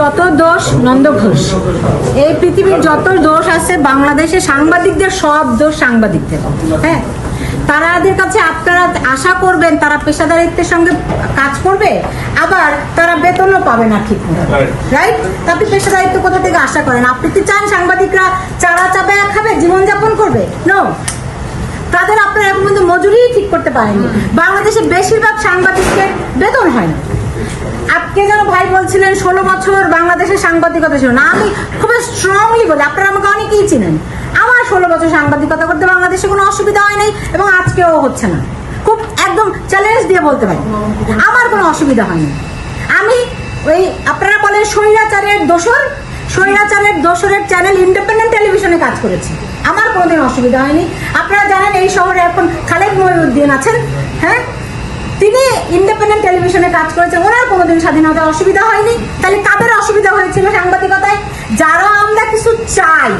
যত দোষ নন্দ ঘোষ। এই পৃথিবীর যত দোষ আছে বাংলাদেশে সাংবাদিকদের সব দোষ সাংবাদিকদের। হ্যাঁ? তারাদের কাছে আপনারা আশা করবেন তারা পেশাদারিত্বের সঙ্গে কাজ করবে আবার তারা বেতনও পাবে না ঠিক রাইট আপনি পেশাদারিত্ব কোথা থেকে আশা করেন? আপনি কি চান সাংবাদিকরা চারা চাবে খাবে জীবনযাপন করবে? নো তাদের আপনারা এখন পর্যন্ত মজুরি ঠিক করতে পারেননি। বাংলাদেশে বেশিরভাগ সাংবাদিকদের বেতন হয় না। আজকে যেন ভাই বলছিলেন, ষোলো বছর বাংলাদেশের সাংবাদিকতা ছিল না, আমি খুব স্ট্রংলি বলি, আপনারা আমাকে অনেকেই চিনেন। আমার ষোলো বছর সাংবাদিকতা করতে বাংলাদেশে কোনো অসুবিধা হয় নাই এবং আজকেও হচ্ছে না। খুব একদম চ্যালেঞ্জ দিয়ে বলতে পারি, আমার কোনো অসুবিধা হয়নি আমি ওই, আপনারা বলেন স্বৈরাচারের দোষর, স্বৈরাচারের দোসরের চ্যানেল ইন্ডিপেন্ডেন্ট টেলিভিশনে কাজ করেছি। আমার কোনোদিন অসুবিধা হয়নি। আপনারা জানেন এই শহরে এখন খালেদ মহিউদ্দিন আছেন হ্যাঁ? তিনি ইন্ডিপেন্ডেন্ট টেলিভিশনে কাজ করেছেন, ওনার কোনোদিন স্বাধীনতা অসুবিধা হয়নি। তাহলে কাদের অসুবিধা হয়েছিল সাংবাদিকতায়? যারা আমরা কিছু চাই,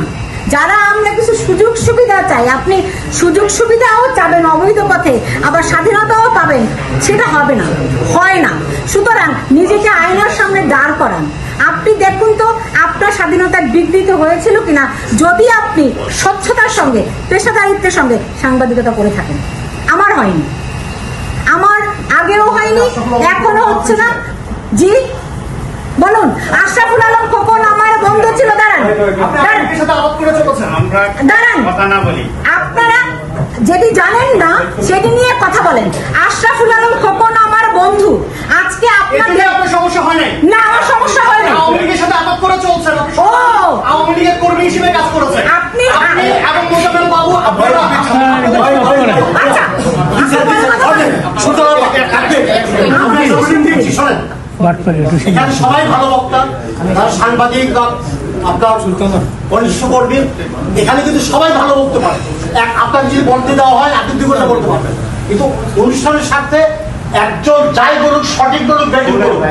যারা আমরা কিছু সুযোগ সুবিধা চাই, আপনি সুযোগ সুবিধাও চাবেন অবৈধ পথে, আবার স্বাধীনতাও পাবেন, সেটা হবে না, হয় না। সুতরাং নিজেকে আয়নার সামনে দাঁড় করান। আপনি দেখুন তো, আপনার স্বাধীনতা বিঘ্নিত হয়েছিল কিনা, যদি আপনি স্বচ্ছতার সঙ্গে, পেশাদারিত্বের সঙ্গে সাংবাদিকতা করে থাকেন। আমার হয়নি। হয়নি এখনও হচ্ছে না। জি বলুন আশরাফুল আলম খোকন আমার বন্ধু ছিল দাঁড়ান। দাঁড়ান, আপনারা যেটি জানেন না সেটি নিয়ে কথা বলেন। আশরাফুল আলম খোকন আমার বন্ধু। আজকে আপনাদের সমস্যা হয় না আমার সমস্যা হয় না আওয়ামী লীগের সাথে আপাত করে আপনি ও। আওয়ামী লীগের কর্মী হিসেবে কাজ করেছেন আপনি- আপনি এবং মোজাম্মেল বাবু আপনারা আচ্ছা আচ্ছা, বড় কথা বলেন। সুতরাং আপনি আমরা জরুরি দিচ্ছি শোনেন এখানে সবাই ভালো বক্তা যারা সাংবাদিক আপনার বলিষ্ঠ কর্মী। এখানে কিন্তু সবাই ভালো বলতে পারে আপনার আপনাকে যদি বলতে দেওয়া হয় আপনি দুই ঘণ্টা বলতে পারবেন। কিন্তু অনুষ্ঠানের সাথে একজন যাই বলুক সঠিক বলুক ব্যাটিং করুক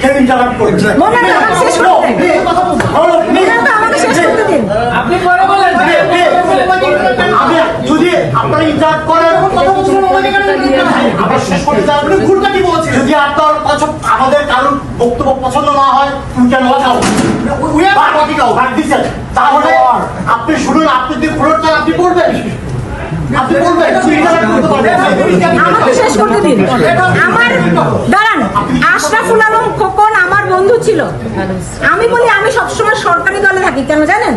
কেউ করবে তাহলে আপনি শুনুন আপনি যদি ফ্লোর চান আপনি দিন আমার দাঁড়ান আশরাফুল আলম খোকন আমার বন্ধু ছিল আমি বলি আমি সবসময় সরকারি দলে থাকি কেন জানেন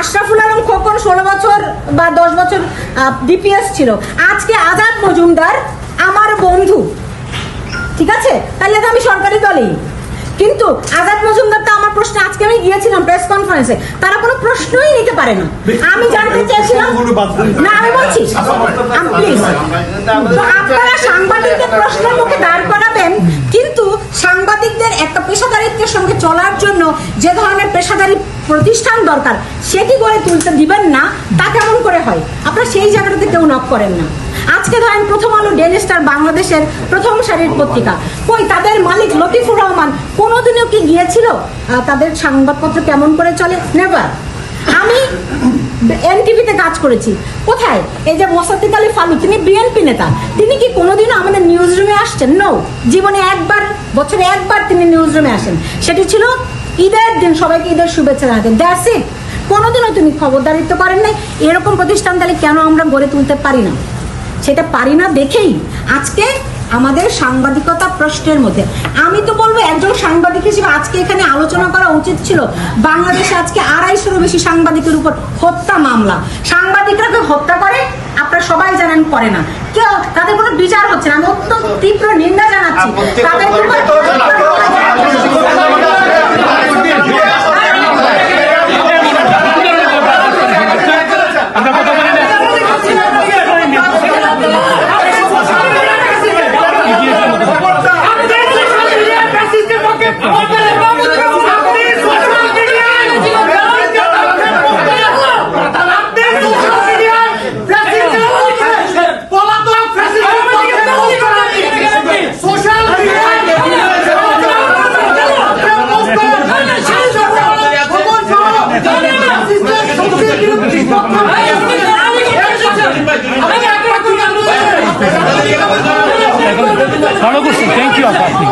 আশরাফুল আলম খোকন ষোলো বছর বা দশ বছর ডিপিএস ছিল আজকে আজাদ মজুমদার আমার বন্ধু, ঠিক আছে? তাহলে তো আমি সরকারি দলেই। কিন্তু আজাদ মজুমদার তো আমার প্রশ্ন আজকে আমি গিয়েছিলাম প্রেস কনফারেন্সে তারা কোনো প্রশ্নই নিতে পারে না আমি জানতে চেয়েছিলাম না আমি বলছি প্লিজ তো আপনারা সাংবাদিকদের প্রশ্নের মুখে দাঁড় করাবেন কিন্তু সাংবাদিকদের একটা পেশাদারিত্বের সঙ্গে চলার জন্য যে ধরনের পেশাদারি প্রতিষ্ঠান দরকার। সেটি গড়ে তুলতে দিবেন না? তা কেমন করে হয়? আপনারা সেই জায়গাটাতে কেউ নক করেন না। আজকে ধরেন প্রথম আলো ডেলি স্টার বাংলাদেশের প্রথম সারির পত্রিকা। কই তাদের মালিক লতিফুর রহমান কোনোদিনও কি গিয়েছিল? তাদের সংবাদপত্র কেমন করে চলে? নেভার আমি এনটিভিতে কাজ করেছি। কোথায়? এই যে মোসাদ্দিক আলী ফালু, তিনি বিএনপি নেতা। তিনি কি কোনোদিনও আমাদের নিউজ রুমে আসছেন? নো জীবনে একবার, বছরে একবার তিনি নিউজ রুমে আসেন। সেটি ছিল ঈদের দিন সবাইকে ঈদের শুভেচ্ছা জানাতেন দ্যাটস ইট কোনোদিনও তিনি খবরদারিত্ব করেন নাই। এরকম প্রতিষ্ঠান তাহলে কেন আমরা গড়ে তুলতে পারি না? সেটা পারি না দেখেই আজকে আমাদের সাংবাদিকতা প্রশ্নের মধ্যে। আমি তো বলব একজন সাংবাদিক হিসেবে আজকে এখানে আলোচনা করা উচিত ছিল। বাংলাদেশে আজকে আড়াইশোরও বেশি সাংবাদিকের উপর হত্যা মামলা। সাংবাদিকরা কেউ হত্যা করে আপনারা সবাই জানেন করে না। কেউ তাদের কোনো বিচার হচ্ছে না। আমি অত্যন্ত তীব্র নিন্দা জানাচ্ছি। তাদের ভালো করছেন থ্যাংক ইউ আপনি।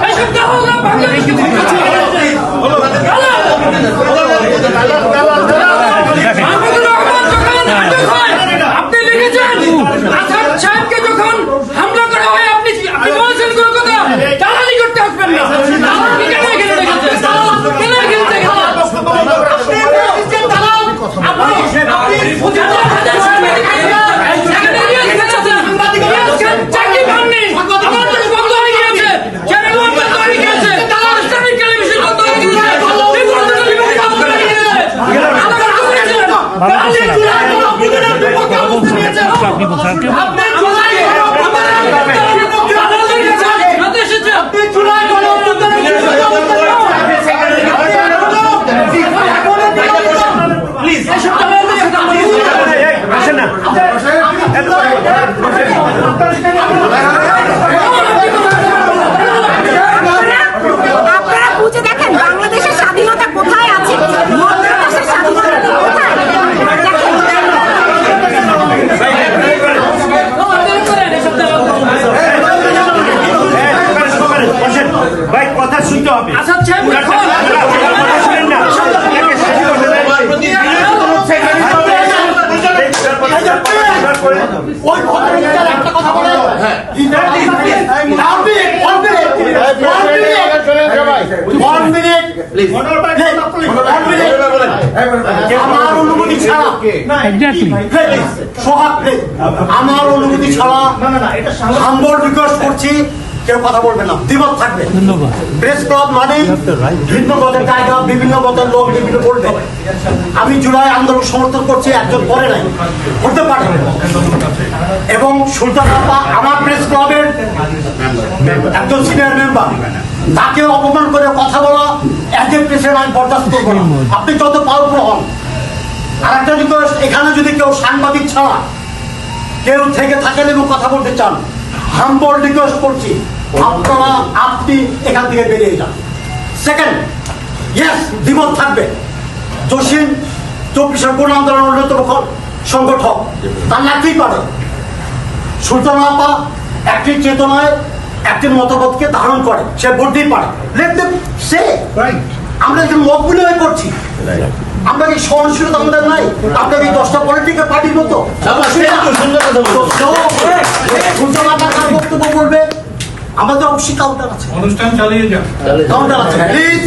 দেখেন কথা শুনতে হবে আমার অনুমতি ছাড়া সাম্বর বিকাশ করছি কেউ কথা বলবে না দ্বিমত থাকবে। প্রেস ক্লাব মানে ভিন্ন মতের জায়গা বিভিন্ন মতের লোক বিভিন্ন বলবে। আমি জুলাই আন্দোলন সমর্থন করছি একজন করে নাই। করতে পারে। এবং সুলতান আপা আমার প্রেস ক্লাবের একজন সিনিয়র মেম্বার তাকে অপমান করে কথা বলা এজ এ প্রেসিডেন্ট আমি বরদাস্ত করব না। আপনি যত পাওয়ারফুল হন আর একটা রিকোয়েস্ট এখানে যদি কেউ সাংবাদিক ছাড়া কেউ থেকে থাকেন এবং কথা বলতে চান হাম্বল রিকোয়েস্ট করছি। আপনারা আপনি এখান থেকে বেরিয়ে যান। সেকেন্ড ইয়েস দ্বিমত থাকবে। জসিম চব্বিশের কোন আন্দোলনের অন্যতম সংগঠক। তার লাগতেই পারে। সুলতান আপা একটি চেতনায় একটি মতবাদকে ধারণ করে। সে বলতেই পারে। সে আমরা এখানে মত বিনিময় করছি। আমরা কি সহনশীলতা আমাদের নাই? আমরা কি দশটা পলিটিক্যাল পার্টির মতো? আমাদের অবশ্যই কাউন্টার আছে। অনুষ্ঠান চালিয়ে যান। কাউন্টার আছে। Please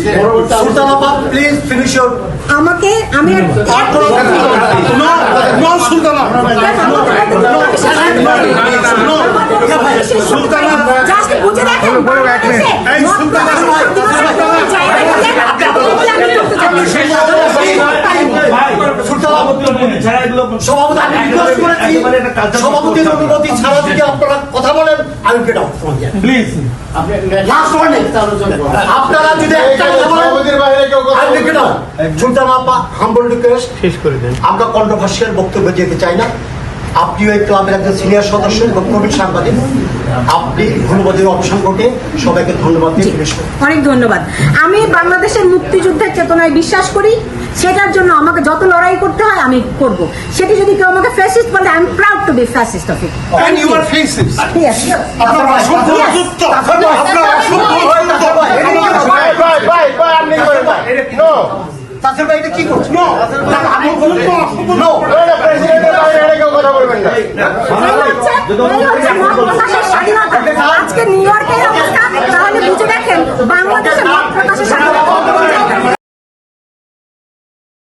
Sultan please finish your আমাকে আমি আর- এক মিনিট- Just বুঝে দেখেন, বাংলাদেশে মত প্রকাশের স্বাধীনতা কোনো জায়গায় নেই। আমি সভাপতি অনুমতি ছাড়া যদি আপনারা কথা বলেন আমি গেট আউট আপনারা যদি একটা কথা বলেন আমরা কন্ট্রোভার্সিয়াল বক্তব্য যেতে চাই না। আপনি ওই ক্লাবের একজন সিনিয়র সদস্য এবং প্রবীণ সাংবাদিক আপনি ধন্যবাদের সবাইকে ধন্যবাদ দিয়ে অনেক ধন্যবাদ আমি বাংলাদেশের মুক্তিযুদ্ধের চেতনায় বিশ্বাস করি সেটার জন্য আমাকে যত লড়াই করতে হয় আমি করব সেটি যদি কেউ আমাকে ফ্যাসিস্ট বলে I am proud to be fascist of it. আপনার। আপনার অসভ্য অযুক্ত। ভাই এটা কি করছে? No. আমি বলব No. এই হচ্ছে এই হচ্ছে মত প্রকাশের স্বাধীনতা। আজকে নিউ ইয়র্কের অবস্থা তাহলে বুঝে দেখেন বাংলাদেশের মত প্রকাশের স্বাধীনতা।